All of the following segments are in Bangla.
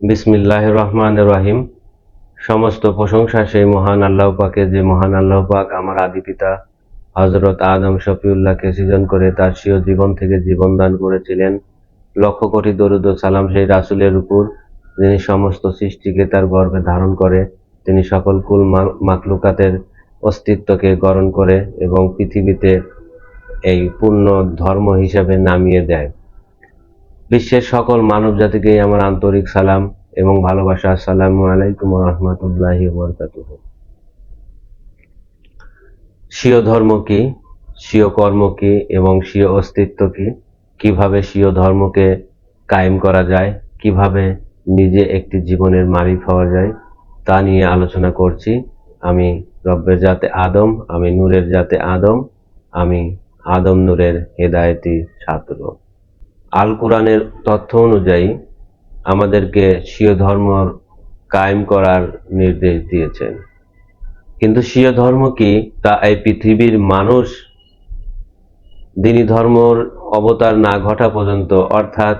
বিসমিল্লাহ রহমান রহিম সমস্ত প্রশংসা সেই মহান আল্লাহ পাকে যে মহান আল্লাহ পাক আমার আদি পিতা হজরত আদম শফিউল্লাহকে সৃজন করে তার স্বীয় জীবন থেকে জীবন দান করেছিলেন। লক্ষ কোটি দরুদ সালাম সেই রাসুলের উপর, যিনি সমস্ত সৃষ্টিকে তার গর্ভে ধারণ করে, তিনি সকল কুল মাকলুকাতের অস্তিত্বকে গরণ করে এবং পৃথিবীতে এই পূর্ণ ধর্ম হিসাবে নামিয়ে দেয়। বিশ্বের সকল মানব জাতিকে আমার আন্তরিক সালাম এবং ভালোবাসা। আসসালামু আলাইকুম রহমতুল্লাহি বরকাতুহ। স্বীয় ধর্ম কি? স্বীয় কর্ম কি? এবং স্বীয় অস্তিত্ব কি? কীভাবে স্বীয় ধর্মকে কায়েম করা যায়? কীভাবে নিজে একটি জীবনের মালিক হওয়া যায়? তা নিয়ে আলোচনা করছি। আমি রব্বের জাতে আদম, আমি নূরের জাতে আদম, আমি আদম নূরের হেদায়েতি ছাত্র। আল কোরআনের তথ্য অনুযায়ী আমাদেরকে স্বীয় ধর্ম কায়েম করার নির্দেশ দিয়েছেন। কিন্তু স্বীয় ধর্ম কি? তা এই পৃথিবীর মানুষ দিনী ধর্মর অবতার না ঘটা পর্যন্ত, অর্থাৎ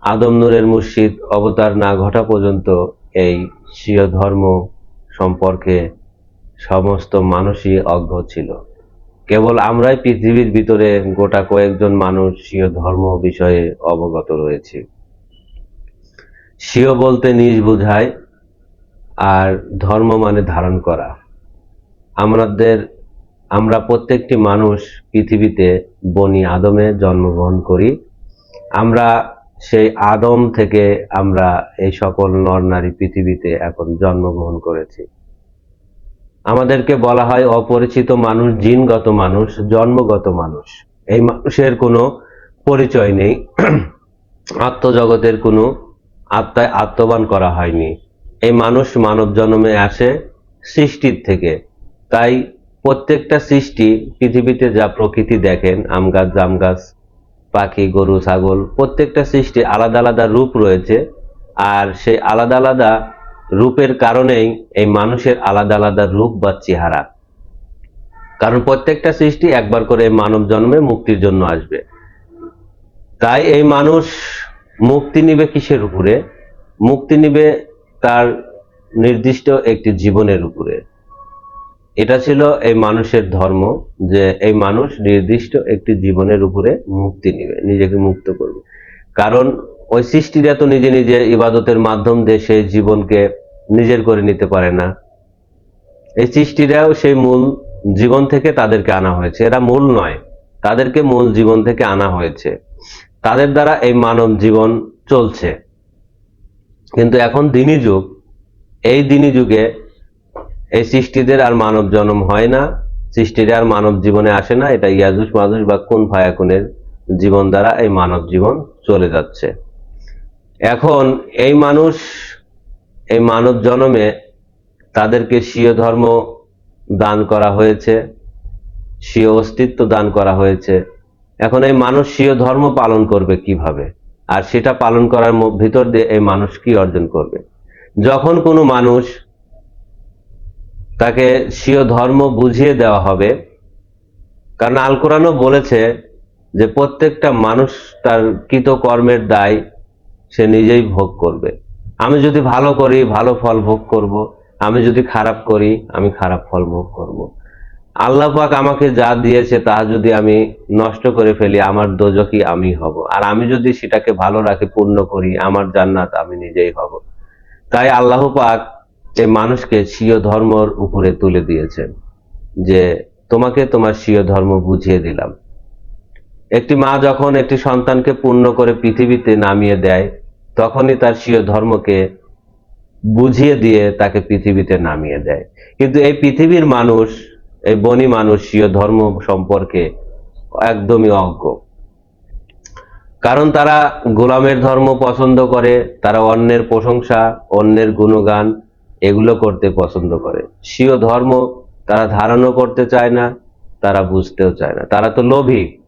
আদম নূরের মুর্শিদ অবতার না ঘটা পর্যন্ত এই স্বীয় ধর্ম সম্পর্কে সমস্ত মানুষই অজ্ঞ ছিল। কেবল আমরাই পৃথিবীর ভিতরে গোটা কয়েকজন মানুষ স্বীয় ধর্ম বিষয়ে অবগত রয়েছি। স্বীয় বলতে নিজ বোঝায় আর ধর্ম মানে ধারণ করা। আমাদের, আমরা প্রত্যেকটি মানুষ পৃথিবীতে বনি আদমে জন্মগ্রহণ করি। আমরা সেই আদম থেকে আমরা এই সকল নর নারী পৃথিবীতে এখন জন্মগ্রহণ করেছি। আমাদেরকে বলা হয় অপরিচিত মানুষ, জিনগত মানুষ, জন্মগত মানুষ। এই মানুষের কোনো পরিচয় নেই। আত্মজগতের কোনো আত্মায় আত্মবান করা হয়নি। এই মানুষ মানব জন্মে আসে সৃষ্টির থেকে। তাই প্রত্যেকটা সৃষ্টি পৃথিবীতে যা প্রকৃতি দেখেন, আম গাছ, জাম গাছ, পাখি, গরু, ছাগল, প্রত্যেকটা সৃষ্টি আলাদা আলাদা রূপ রয়েছে। আর সেই আলাদা আলাদা রূপের কারণেই এই মানুষের আলাদা আলাদা রূপ বা চেহারা। কারণ প্রত্যেকটা সৃষ্টি একবার করে মানব জন্মে মুক্তির জন্য আসবে। তাই এই মানুষ মুক্তি নিবে কিসের উপরে? মুক্তি নিবে তার নির্দিষ্ট একটি জীবনের উপরে। এটা ছিল এই মানুষের ধর্ম, যে এই মানুষ নির্দিষ্ট একটি জীবনের উপরে মুক্তি নিবে, নিজেকে মুক্ত করবে। কারণ ওই সৃষ্টিরা তো নিজে নিজে ইবাদতের মাধ্যম দিয়ে সেই জীবনকে নিজের করে নিতে পারে না। এই সৃষ্টিরাও সেই মূল জীবন থেকে তাদেরকে আনা হয়েছে। এরা মূল নয়, তাদেরকে মূল জীবন থেকে আনা হয়েছে। তাদের দ্বারা এই মানব জীবন চলছে। কিন্তু এখন দিনী যুগ, এই দিনী যুগে এই সৃষ্টিদের আর মানব জন্ম হয় না, সৃষ্টিরা আর মানব জীবনে আসে না। এটা ইয়াজুস মাজুস বা কোন ফায়াকুনের জীবন দ্বারা এই মানব জীবন চলে যাচ্ছে। এখন এই মানুষ এই মানব জন্মে তাদেরকে স্বীয় ধর্ম দান করা হয়েছে, স্বীয় অস্তিত্ব দান করা হয়েছে। এখন এই মানুষ স্বীয় ধর্ম পালন করবে কীভাবে? আর সেটা পালন করার ভিতর দিয়ে এই মানুষ কি অর্জন করবে? যখন কোনো মানুষ তাকে স্বীয় ধর্ম বুঝিয়ে দেওয়া হবে, কারণ আল কোরআনও বলেছে যে প্রত্যেকটা মানুষ তার কৃত কর্মের দায় সে নিজেই ভোগ করবে। আমি যদি ভালো করি, ভালো ফল ভোগ করব। আমি যদি খারাপ করি, আমি খারাপ ফল ভোগ করব। আল্লাহ পাক আমাকে যা দিয়েছে, তা যদি আমি নষ্ট করে ফেলি, আমার দোজকি আমি হব। আর আমি যদি সেটাকে ভালো রাখি, পূর্ণ করি, আমার জান্নাত আমি নিজেই হব। তাই আল্লাহ পাক এই মানুষকে স্বীয় ধর্মর উপরে তুলে দিয়েছেন যে, তোমাকে তোমার স্বীয় ধর্ম বুঝিয়ে দিলাম। একটি মা যখন একটি সন্তানকে পূর্ণ করে পৃথিবীতে নামিয়ে দেয় তখনই তার স্বীয় ধর্মকে বুঝিয়ে দিয়ে তাকে পৃথিবীতে নামিয়ে দেয়। কিন্তু এই পৃথিবীর মানুষ, এই বনি মানুষ স্বীয় ধর্ম সম্পর্কে একদমই অজ্ঞ। কারণ তারা গোলামের ধর্ম পছন্দ করে, তারা অন্যের প্রশংসা, অন্যের গুণগান এগুলো করতে পছন্দ করে। স্বীয় ধর্ম তারা ধারণও করতে চায় না, তারা বুঝতেও চায় না। তারা তো লোভী।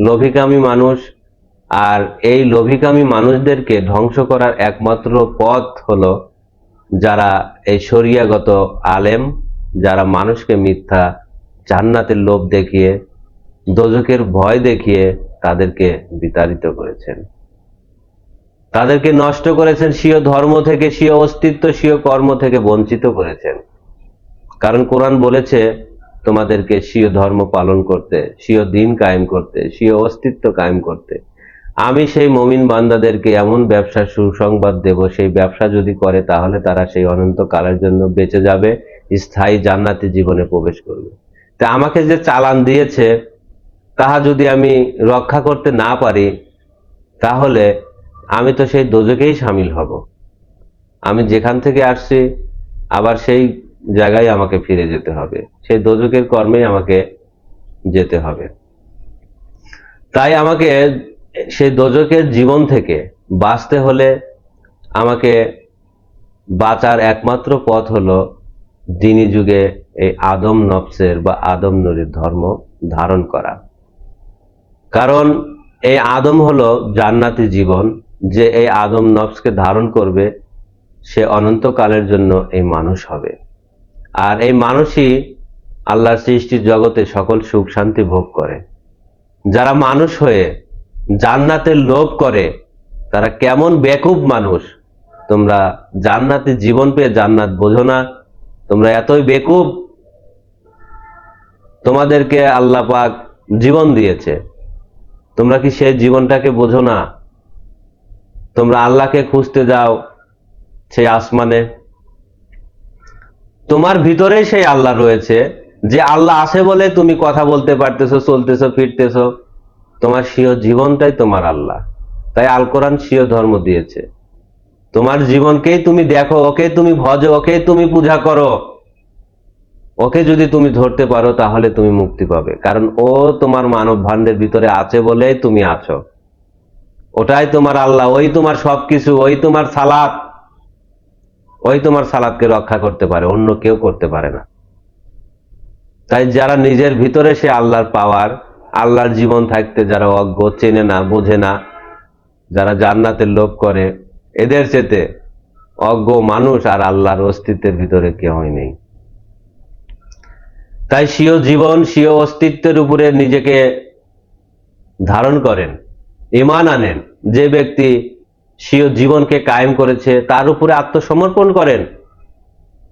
লোভিকামী মানুষ আর এই লোভিকামী মানুষদেরকে ধ্বংস করার একমাত্র পথ হলো যারা এই শরিয়াগত আলেম, যারা মানুষকে মিথ্যা, জান্নাতের লোভ দেখিয়ে দোজকের ভয় দেখিয়ে তাদেরকে বিতাড়িত করেছেন। তাদেরকে নষ্ট করেছেন, স্বীয় ধর্ম থেকে, স্বীয় অস্তিত্ব, স্বীয় কর্ম থেকে বঞ্চিত করেছেন। কারণ কোরআন বলেছে, তোমাদেরকে স্বীয় ধর্ম পালন করতে, স্বীয় দিন কায়েম করতে, স্বীয় অস্তিত্ব কায়েম করতে। আমি সেই মমিন বান্দাদেরকে এমন ব্যবসার সুসংবাদ দেব, সেই ব্যবসা যদি করে তাহলে তারা সেই অনন্ত কালের জন্য বেঁচে যাবে, স্থায়ী জান্নাতি জীবনে প্রবেশ করবে। তা আমাকে যে চালান দিয়েছে, তাহা যদি আমি রক্ষা করতে না পারি, তাহলে আমি তো সেই দোজকেই সামিল হব। আমি যেখান থেকে আসছি, আবার সেই জায়গায় আমাকে ফিরে যেতে হবে। সেই দোজকের কর্মেই আমাকে যেতে হবে। তাই আমাকে সেই দোজকের জীবন থেকে বাঁচতে হলে আমাকে বাঁচার একমাত্র পথ হলো দিনী যুগে এই আদম নফসের বা আদম নুরির ধর্ম ধারণ করা। কারণ এই আদম হলো জান্নাতি জীবন, যে এই আদম নফসকে ধারণ করবে, সে অনন্তকালের জন্য এই মানুষ হবে। আর এই মানুষই আল্লাহর সৃষ্টির জগতে সকল সুখ শান্তি ভোগ করে। যারা মানুষ হয়ে জান্নাতের লোভ করে, তারা কেমন বেকুব মানুষ। তোমরা জান্নাতি জীবন পেয়ে জান্নাত বোঝো না। তোমরা এতই বেকুব, তোমাদেরকে আল্লাহ পাক জীবন দিয়েছে। তোমরা কি সেই জীবনটাকে বোঝো না? তোমরা আল্লাহকে খুঁজতে যাও সেই আসমানে। তোমার ভিতরেই সেই আল্লাহ রয়েছে, যে আল্লাহ আছে বলে তুমি কথা বলতে পারতেছো, চলতেছো, ফিরতেছো। তোমার স্বীয় জীবনটাই তোমার আল্লাহ। তাই আল কোরআন স্বীয় ধর্ম দিয়েছে। তোমার জীবনকেই তুমি দেখো, ওকে তুমি ভজো, ওকে তুমি পূজা করো। ওকে যদি তুমি ধরতে পারো, তাহলে তুমি মুক্তি পাবে। কারণ ও তোমার মানব ভান্ডের ভিতরে আছে বলেই তুমি আছো। ওটাই তোমার আল্লাহ, ওই তোমার সবকিছু, ওই তোমার সালাদ ওই তোমার সালাদকে রক্ষা করতে পারে, অন্য কেউ করতে পারে না। তাই যারা নিজের ভিতরে সে আল্লাহর পাওয়ার আল্লাহর জীবন থাকতে যারা অজ্ঞ চেনে না, বোঝে না, যারা জান্নাতের লোভ করে, এদের চেতে অজ্ঞ মানুষ আর আল্লাহর অস্তিত্বের ভিতরে কেউই নেই। তাই স্বীয় জীবন, স্বীয় অস্তিত্বের উপরে নিজেকে ধারণ করেন ইমান আনেন। যে ব্যক্তি স্বীয় জীবনকে কায়েম করেছে, তার উপরে আত্মসমর্পণ করেন,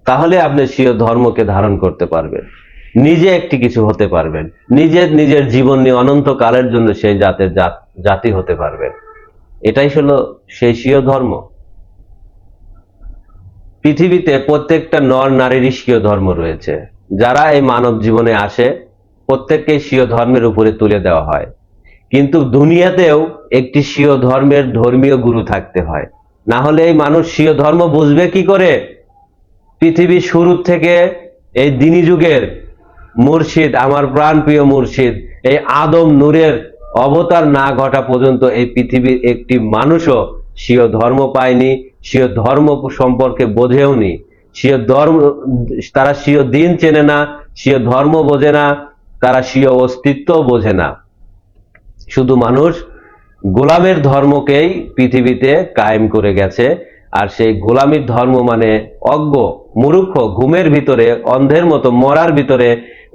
তাহলে আপনি স্বীয় ধর্মকে ধারণ করতে পারবেন। নিজে একটি কিছু হতে পারবেন। নিজের নিজের জীবন নিয়ে অনন্ত কালের জন্য সেই জাতের জাত- হতে পারবেন। এটাই হলো সেই স্বীয় ধর্ম। পৃথিবীতে প্রত্যেকটা নর নারীর স্বীয় ধর্ম রয়েছে। যারা এই মানব জীবনে আসে, প্রত্যেককে স্বীয় ধর্মের উপরে তুলে দেওয়া হয়। কিন্তু দুনিয়াতেও একটি স্বীয় ধর্মের ধর্মীয় গুরু থাকতে হয়। না হলে এই মানুষ স্বীয় ধর্ম বুঝবে কি করে? পৃথিবীর শুরু থেকে এই দিনী যুগের মুর্শিদ, আমার প্রাণ প্রিয় মুর্শিদ, এই আদম নূরের অবতার না ঘটা পর্যন্ত এই পৃথিবীর একটি মানুষও স্বীয় ধর্ম পায়নি, স্বীয় ধর্ম সম্পর্কে বোঝেওনি। স্বীয় ধর্ম, তারা স্বীয় দিন চেনে না, স্বীয় ধর্ম বোঝে না, তারা স্বীয় অস্তিত্ব বোঝে না। শুধু মানুষ গোলামের ধর্মকেই পৃথিবীতে কায়েম করে গেছে, আর সেই গোলামীর ধর্ম মানে অজ্ঞ, মূর্খ, ঘুমের ভিতরে, অন্ধের মতো মরার ভিতরে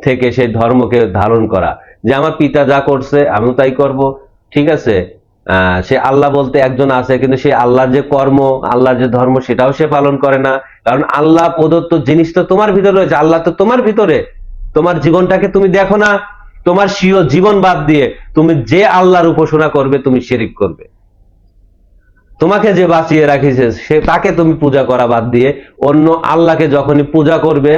থেকে সেই ধর্মকে ধারণ করা। যে আমার পিতা যা করছে, আমিও তাই করব। ঠিক আছে? সে আল্লাহ বলতে একজন আছে, কিন্তু সে আল্লাহর যে কর্ম, আল্লাহর যে ধর্ম, সেটাও সে পালন করে না। কারণ আল্লাহ প্রদত্ত জিনিস তো তোমার ভিতরে রয়েছে। আল্লাহ তো তোমার ভিতরে। তোমার জীবনটাকে তুমি দেখো না। তোমার স্বীয় জীবন বাদ দিয়ে তুমি যে আল্লাহর উপাসনা করবে, তুমি শিরিক করবে। তোমাকে যে বাঁচিয়ে রাখিছে, সে তাকে তুমি পূজা করা বাদ দিয়ে অন্য আল্লাহকে যখনই পূজা করবে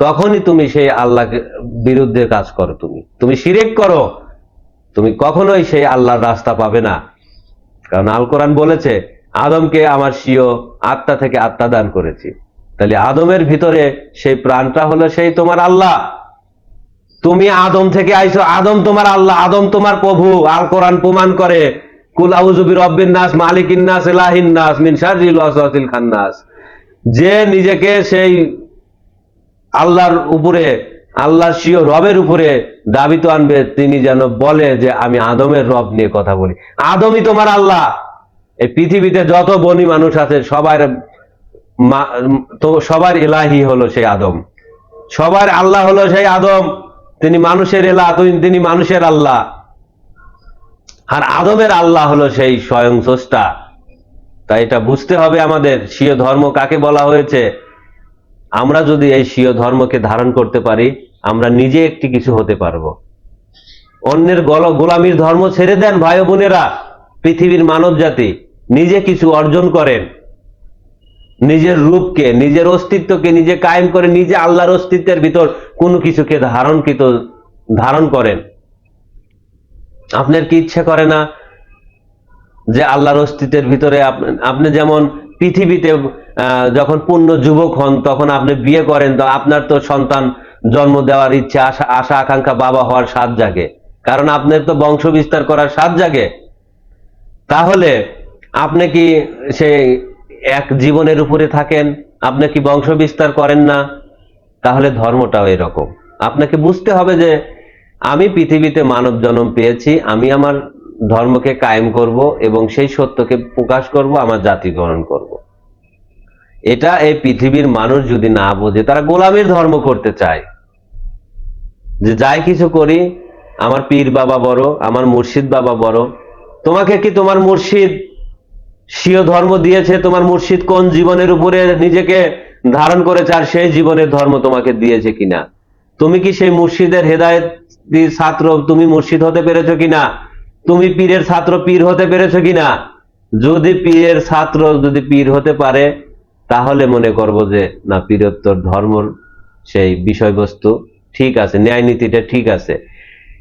তখনই তুমি সেই আল্লাহকে বিরুদ্ধে কাজ করো তুমি। তুমি শিরিক করো। তুমি কখনোই সেই আল্লাহর রাস্তা পাবে না। কারণ আল কোরআন বলেছে, আদমকে আমার স্বীয় আত্মা থেকে আত্মা দান করেছি। তাহলে আদমের ভিতরে সেই প্রাণটা হলো সেই তোমার আল্লাহ। তুমি আদম থেকে আইছো, আদম তোমার আল্লাহ, আদম তোমার প্রভু। আল কোরআন প্রমাণ করে নাস, মালিকিন নাস মিন খান্নাস। যে নিজেকে সেই আল্লাহর উপরে আল্লাহর স্বীয় রবের উপরে দাবি তো আনবে, তিনি যেন বলে যে আমি আদমের রব নিয়ে কথা বলি। আদমই তোমার আল্লাহ। এই পৃথিবীতে যত বনি মানুষ আছে, সবার তো সবার এলাহি হলো সেই আদম। সবার আল্লাহ হলো সেই আদম। তিনি মানুষের এলা তিনি- মানুষের আল্লাহ। আর আদমের আল্লাহ হলো সেই স্বয়ং স্রষ্টা। তাই এটা বুঝতে হবে আমাদের। স্বীয় ধর্ম কাকে বলা হয়েছে? আমরা যদি এই স্বীয় ধর্মকে ধারণ করতে পারি, আমরা নিজে একটি কিছু হতে পারব। অন্যের গল গোলামীর ধর্ম ছেড়ে দেন ভাই বোনেরা, পৃথিবীর মানব জাতি। নিজে কিছু অর্জন করেন। নিজের রূপকে, নিজের অস্তিত্বকে নিজে কায়েম করে নিজে আল্লাহর অস্তিত্বের ভিতর কোনো কিছুকে ধারণকৃত, ধারণ করেন। আপনার কি ইচ্ছে করে না যে আল্লাহর অস্তিত্বের ভিতরে আপনি যেমন পৃথিবীতে যখন পূর্ণ যুবক হন, তখন আপনি বিয়ে করেন, তো আপনার তো সন্তান জন্ম দেওয়ার ইচ্ছা, আশা আকাঙ্ক্ষা বাবা হওয়ার স্বাদ জাগে। কারণ আপনার তো বংশ বিস্তার করার স্বাদ জাগে। তাহলে আপনি কি সেই এক জীবনের উপরে থাকেন? আপনি কি বংশ বিস্তার করেন না? তাহলে ধর্মটাও এরকম। আপনাকে বুঝতে হবে যে আমি পৃথিবীতে মানব জন্ম পেয়েছি, আমি আমার ধর্মকে কায়েম করব এবং সেই সত্যকে প্রকাশ করব, আমার জাতি গ্রহণ করব। এটা এই পৃথিবীর মানুষ যদি না বোঝে, তারা গোলামীর ধর্ম করতে চায়। যে যাই কিছু করি, আমার পীর বাবা বড়, আমার মুর্শিদ বাবা বড়। তোমাকে কি তোমার মুর্শিদ স্বীয় ধর্ম দিয়েছে? তোমার মুর্শিদ কোন জীবনের উপরে নিজেকে ধারণ করেছে আর সেই জীবনের ধর্ম তোমাকে দিয়েছে কিনা? তুমি কি সেই মুর্শিদের হেদায়েত ছাত্র? তুমি মুর্শিদ হতে পেরেছ কিনা? তুমি পীরের ছাত্র, পীর হতে পেরেছ কিনা? যদি পীরের ছাত্র, যদি পীর হতে পারে তাহলে মনে করব যে, না পীরত্বর ধর্মর সেই বিষয়বস্তু ঠিক আছে, ন্যায় নীতিটা ঠিক আছে।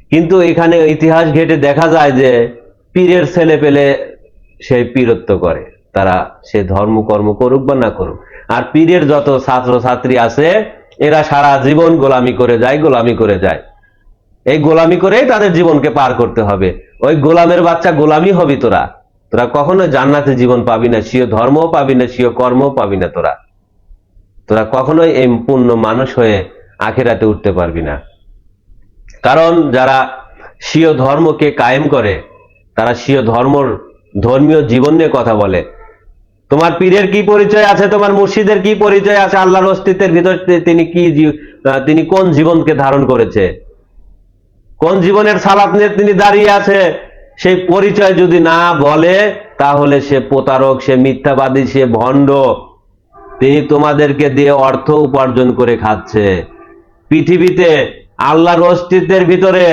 কিন্তু এখানে ইতিহাস ঘেটে দেখা যায় যে, পীরের ছেলে পেলে সেই পীরত্ব করে। তারা সে ধর্ম কর্ম করুক বা না করুক। আর পীরের যত ছাত্র ছাত্রী আছে, এরা সারা জীবন গোলামি করে যায়, গোলামি করে যায়। এই গোলামি করেই তাদের জীবনকে পার করতে হবে। ওই গোলামের বাচ্চা গোলামি হবি তোরা। তোরা কখনো জান্নাতে জীবন পাবি না, স্বীয় ধর্মও পাবি না, স্বীয় কর্মও পাবি না তোরা। তোরা কখনোই এই পূর্ণ মানুষ হয়ে আখেরাতে উঠতে পারবি না। কারণ যারা স্বীয় ধর্মকে কায়েম করে, তারা স্বীয় ধর্মর ধর্মীয় জীবন নিয়ে কথা বলে। তোমার পীরের কি পরিচয় আছে? তোমার মুর্শিদের কি পরিচয় আছে? আল্লাহর অস্তিত্বের ভিতর তিনি কি তিনি কোন জীবনকে ধারণ করেছে? কোন জীবনের সালাত নিয়ে তিনি দাঁড়িয়ে আছে? সেই পরিচয় যদি না বলে, তাহলে সে প্রতারক, সে মিথ্যাবাদী, সে ভণ্ড। তিনি তোমাদেরকে দিয়ে অর্থ উপার্জন করে খাচ্ছে। পৃথিবীতে আল্লাহর অস্তিত্বের ভিতরে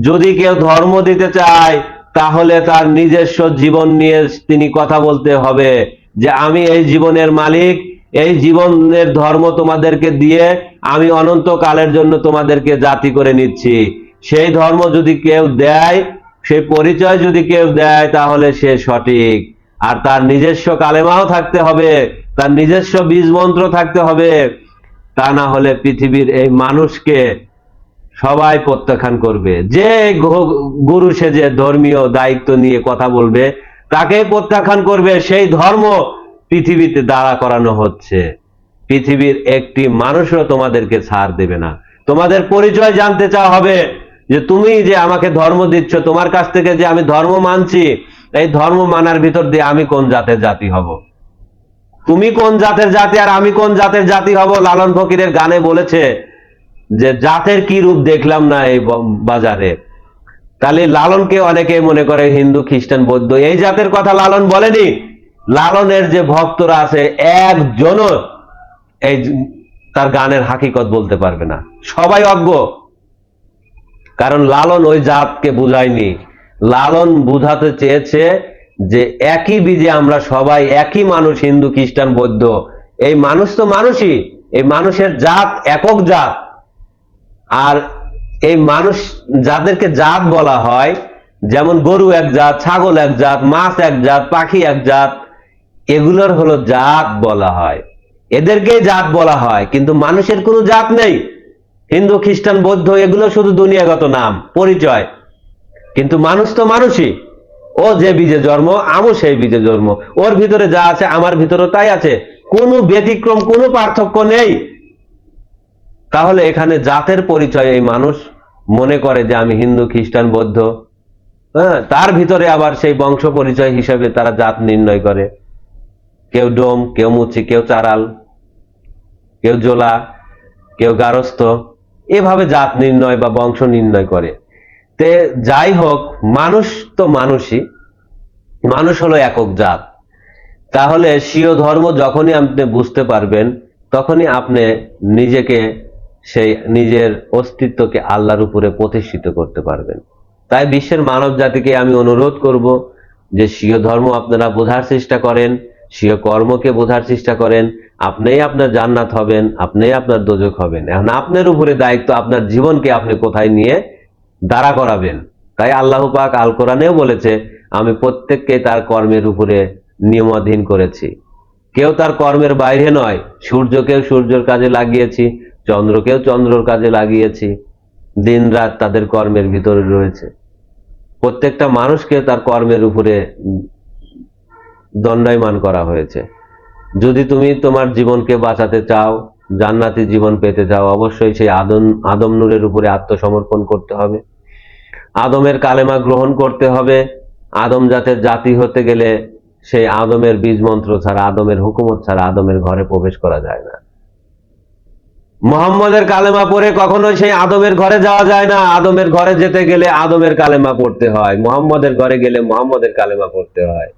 যদি কেউ ধর্ম দিতে চায়, তাহলে তার নিজস্ব জীবন নিয়ে তিনি কথা বলতে হবে যে, আমি এই জীবনের মালিক, এই জীবনের ধর্ম তোমাদেরকে দিয়ে আমি অনন্তকালের জন্য তোমাদেরকে জাতি করে নিচ্ছি। সেই ধর্ম যদি কেউ দেয় সেই পরিচয় যদি কেউ দেয়, তাহলে সে সঠিক। আর তার নিজস্ব কালেমাও থাকতে হবে, তার নিজস্ব বীজ মন্ত্র থাকতে হবে। তা না হলে পৃথিবীর এই মানুষকে সবাই প্রত্যাখ্যান করবে। যে গুরু সে যে ধর্মীয় দায়িত্ব নিয়ে কথা বলবে, তাকে প্রত্যাখ্যান করবে, সেই ধর্ম পৃথিবীতে দাঁড়া করানো হচ্ছে। পৃথিবীর একটি মানুষও তোমাদেরকে ছাড় দেবে না। তোমাদের পরিচয় জানতে চাওয়া হবে। যে তুমি যে আমাকে ধর্ম দিচ্ছ, তোমার কাছ থেকে যে আমি ধর্ম মানছি, এই ধর্ম মানার ভিতর দিয়ে আমি কোন জাতের জাতি হব? তুমি কোন জাতের জাতি আর আমি কোন জাতের জাতি হব? লালন ফকিরের গানে বলেছে যে জাতের কি রূপ দেখলাম না এই বাজারে? তাহলে লালনকে অনেকে মনে করে হিন্দু, খ্রিস্টান, বৌদ্ধ। এই জাতের কথা লালন বলেনি। লালনের যে ভক্তরা আছে, একজনও এই তার গানের হাকিকত বলতে পারবে না। সবাই অজ্ঞ। কারণ লালন ওই জাতকে বুঝায়নি। লালন বুঝাতে চেয়েছে যে একই বীজে আমরা সবাই একই মানুষ, হিন্দু, খ্রিস্টান, বৌদ্ধ। এই মানুষ তো মানুষই, এই মানুষের জাত একক জাত। আর এই মানুষ যাদেরকে জাত বলা হয়, যেমন গরু এক জাত, ছাগল এক জাত, মাছ এক জাত, পাখি এক জাত, এগুলোর হলো জাত বলা হয়। এদেরকেই জাত বলা হয়, কিন্তু মানুষের কোনো জাত নেই। হিন্দু, খ্রিস্টান, বৌদ্ধ, এগুলো শুধু দুনিয়াগত নাম, পরিচয়। কিন্তু মানুষ তো মানুষই। ও যে বীজে জন্ম, আমও সেই বীজে জন্ম। ওর ভিতরে যা আছে, আমার ভিতরে তাই আছে। কোনো ব্যতিক্রম, কোনো পার্থক্য নেই। তাহলে এখানে জাতের পরিচয় এই মানুষ মনে করে যে আমি হিন্দু, খ্রিস্টান, বৌদ্ধ। হ্যাঁ তার ভিতরে আবার সেই বংশ পরিচয় হিসেবে তারা জাত নির্ণয় করে। কেউ ডোম, কেউ মুচি, কেউ চারাল, কেউ জোলা, কেউ গারস্থ। এভাবে জাত নির্ণয় বা বংশ নির্ণয় করে। তে যাই হোক, মানুষ তো মানুষই। মানুষ হলো একক জাত। তাহলে স্বীয় ধর্ম যখনই আপনি বুঝতে পারবেন, তখনই আপনি নিজেকে সেই নিজের অস্তিত্বকে আল্লাহর উপরে প্রতিষ্ঠিত করতে পারবেন। তাই বিশ্বের মানব জাতিকে আমি অনুরোধ করব যে স্বীয় ধর্ম আপনারা বোঝার চেষ্টা করেন, স্বীয় কর্মকে বোঝার চেষ্টা করেন আপনিই আপনার জান্নাত হবেন আপনি আপনার দোজক হবেন। এখন আপনার উপরে দায়িত্ব আপনার জীবনকে আপনি কোথায় নিয়ে দাঁড়া করাবেন? তাই আল্লাহ পাক আল কোরআনেও বলেছে, আমি প্রত্যেককে তার কর্মের উপরে নিয়মাধীন করেছি। কেউ তার কর্মের বাইরে নয়, সূর্যকেও সূর্যের কাজে লাগিয়েছি, চন্দ্রকেও চন্দ্রর কাজে লাগিয়েছি দিন রাত তাদের কর্মের ভিতরে রয়েছে। প্রত্যেকটা মানুষকে তার কর্মের উপরে দণ্ডায়মান করা হয়েছে। যদি তুমি তোমার জীবনকে বাঁচাতে চাও, জান্নাতি জীবন পেতে চাও, অবশ্যই সেই আদম আদম নূরের উপরে আত্মসমর্পণ করতে হবে। আদমের কালেমা গ্রহণ করতে হবে। আদম জাতের জাতি হতে গেলে সেই আদমের বীজ মন্ত্র ছাড়া, আদমের হুকুমত ছাড়া আদমের ঘরে প্রবেশ করা যায় না। মোহাম্মদের কালেমা পড়ে কখনো সেই আদমের ঘরে যাওয়া যায় না। আদমের ঘরে যেতে গেলে আদমের কালেমা পড়তে হয়। মোহাম্মদের ঘরে গেলে মোহাম্মদের কালেমা পড়তে হয়।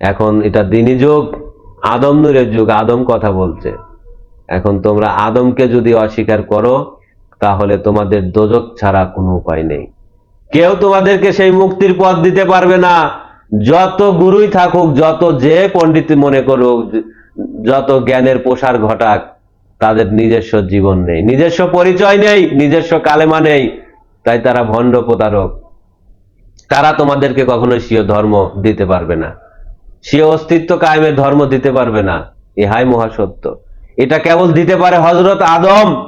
এখন এটা দিনী যুগ। আদম নূরের যুগ, আদম কথা বলছে। এখন তোমরা আদমকে যদি অস্বীকার করো, তাহলে তোমাদের দোজক ছাড়া কোনো উপায় নেই। কেউ তোমাদেরকে সেই মুক্তির পথ দিতে পারবে না। যত গুরুই থাকুক, যত যে পণ্ডিত মনে করুক, যত জ্ঞানের প্রসার ঘটাক, তাদের নিজস্ব জীবন নেই। নিজস্ব পরিচয় নেই, নিজস্ব কালেমা নেই, তাই তারা ভণ্ড প্রতারক। তারা তোমাদেরকে কখনো স্বীয় ধর্ম দিতে পারবে না। স্বীয় অস্তিত্ব কায়েমের ধর্ম দিতে পারবে না। ইহাই মহাসত্য। এটা কেবল দিতে পারে হজরত আদম।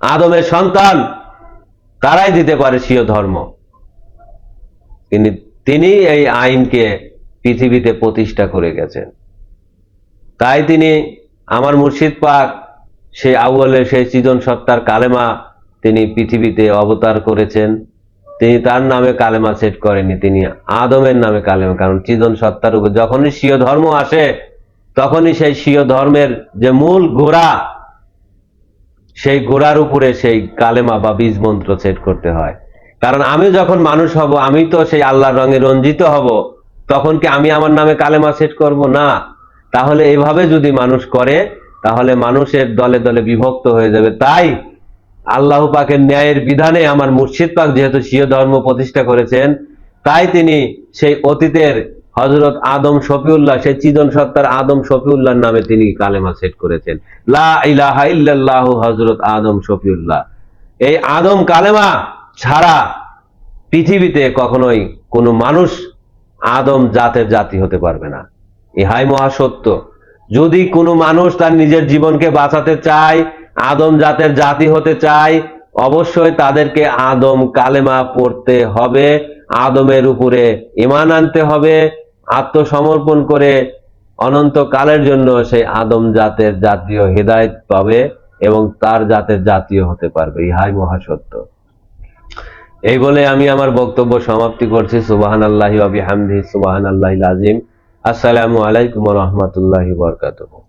আদমের সন্তান, তারাই দিতে পারে স্বীয় ধর্ম। তিনি তিনি এই আইনকে পৃথিবীতে প্রতিষ্ঠা করে গেছেন। তাই তিনি আমার মুর্শিদ পাক, সেই আউ্বালের সেই সৃজন সত্তার কালেমা তিনি পৃথিবীতে অবতার করেছেন। তিনি তার নামে কালেমা সেট করেনি তিনি আদমের নামে কালেমা, কারণ সৃজন সত্তার উপর যখনই স্বীয় ধর্ম আসে, তখনই সেই স্বীয় ধর্মের যে মূল ঘোড়া, সেই গোড়ার উপরে সেই কালেমা বা বীজ মন্ত্র সেট করতে হয়। কারণ আমি যখন মানুষ হব, আমি তো সেই আল্লাহর রঙে রঞ্জিত হব, তখন কি আমি আমার নামে কালেমা সেট করব? না। তাহলে এভাবে যদি মানুষ করে, তাহলে মানুষের দলে দলে বিভক্ত হয়ে যাবে। তাই আল্লাহ পাকের ন্যায়ের বিধানে আমার মুর্শিদ পাক যেহেতু স্বীয় ধর্ম প্রতিষ্ঠা করেছেন, তাই তিনি সেই অতীতের হজরত আদম শফিউল্লাহ, সেই চিদন সত্তার আদম শফিউল্লাহর নামে তিনি কালেমা সেট করেছেন। লা ইলাহা ইল্লাল্লাহ হজরত আদম শফিউল্লাহ। এই আদম কালেমা ছাড়া পৃথিবীতে কখনোই কোনো মানুষ আদম জাতের জাতি হতে পারবে না। ইহাই মহাসত্য। যদি কোনো মানুষ তার নিজের জীবনকে বাঁচাতে চায় আদম জাতের জাতি হতে চায় অবশ্যই তাদেরকে আদম কালেমা পড়তে হবে, আদমের উপরে ইমান আনতে হবে, আত্মসমর্পণ করে অনন্ত কালের জন্য সেই আদম জাতের জাতীয় হেদায়েত পাবে এবং তার জাতের জাতীয় হতে পারবে। ইহাই মহাসত্য। এই বলে আমি আমার বক্তব্য সমাপ্তি করছি। সুবাহান আল্লাহি আবি হামদি সুবাহান আল্লাহ আজিম আসসালামু আলাইকুম রহমতুল্লাহি বরকাতুহ।